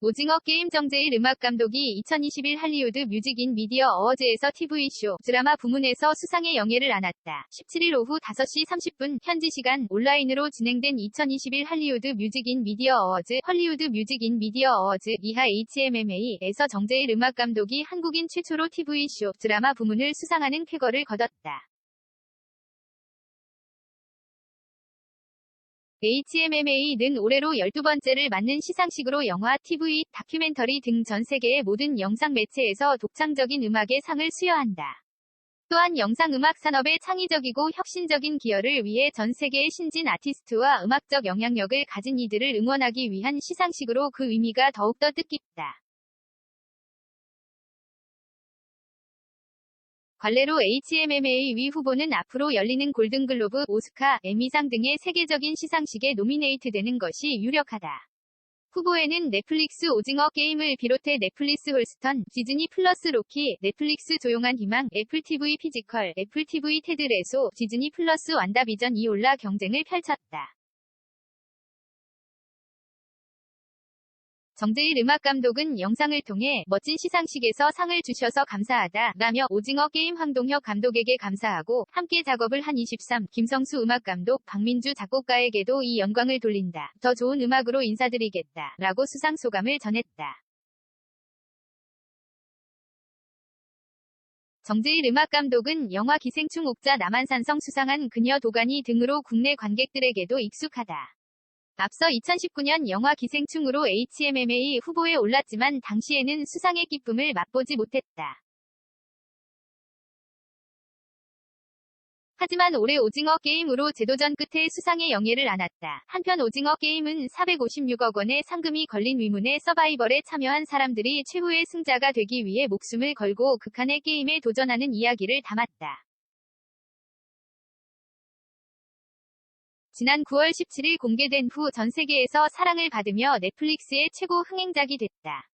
오징어 게임 정재일 음악감독이 2021 할리우드 뮤직인 미디어 어워즈에서 TV쇼 드라마 부문에서 수상의 영예를 안았다. 17일 오후 5시 30분 현지 시간 온라인으로 진행된 2021 할리우드 뮤직인 미디어 어워즈 헐리우드 뮤직인 미디어 어워즈 이하 HMMA에서 정재일 음악감독이 한국인 최초로 TV쇼 드라마 부문을 수상하는 쾌거를 거뒀다. HMMA는 올해로 12번째를 맞는 시상식으로 영화, TV, 다큐멘터리 등 전 세계의 모든 영상 매체에서 독창적인 음악의 상을 수여한다. 또한 영상 음악 산업의 창의적이고 혁신적인 기여를 위해 전 세계의 신진 아티스트와 음악적 영향력을 가진 이들을 응원하기 위한 시상식으로 그 의미가 더욱더 뜻깊다. 관례로 HMMA 위 후보는 앞으로 열리는 골든글로브, 오스카, 에미상 등의 세계적인 시상식에 노미네이트되는 것이 유력하다. 후보에는 넷플릭스 오징어 게임을 비롯해 넷플릭스 홀스턴, 디즈니 플러스 로키, 넷플릭스 조용한 희망, 애플 TV 피지컬, 애플 TV 테드 레소, 디즈니 플러스 완다비전이 올라 경쟁을 펼쳤다. 정재일 음악감독은 영상을 통해 멋진 시상식에서 상을 주셔서 감사하다 라며 오징어 게임 황동혁 감독에게 감사하고 함께 작업을 한 23 김성수 음악감독 박민주 작곡가에게도 이 영광을 돌린다. 더 좋은 음악으로 인사드리겠다. 라고 수상 소감을 전했다. 정재일 음악감독은 영화 기생충 옥자 남한산성 수상한 그녀 도가니 등으로 국내 관객들에게도 익숙하다. 앞서 2019년 영화 기생충으로 HMMA 후보에 올랐지만 당시에는 수상의 기쁨을 맛보지 못했다. 하지만 올해 오징어 게임으로 재도전 끝에 수상의 영예를 안았다. 한편 오징어 게임은 456억 원의 상금이 걸린 위문에 서바이벌에 참여한 사람들이 최후의 승자가 되기 위해 목숨을 걸고 극한의 게임에 도전하는 이야기를 담았다. 지난 9월 17일 공개된 후 전 세계에서 사랑을 받으며 넷플릭스의 최고 흥행작이 됐다.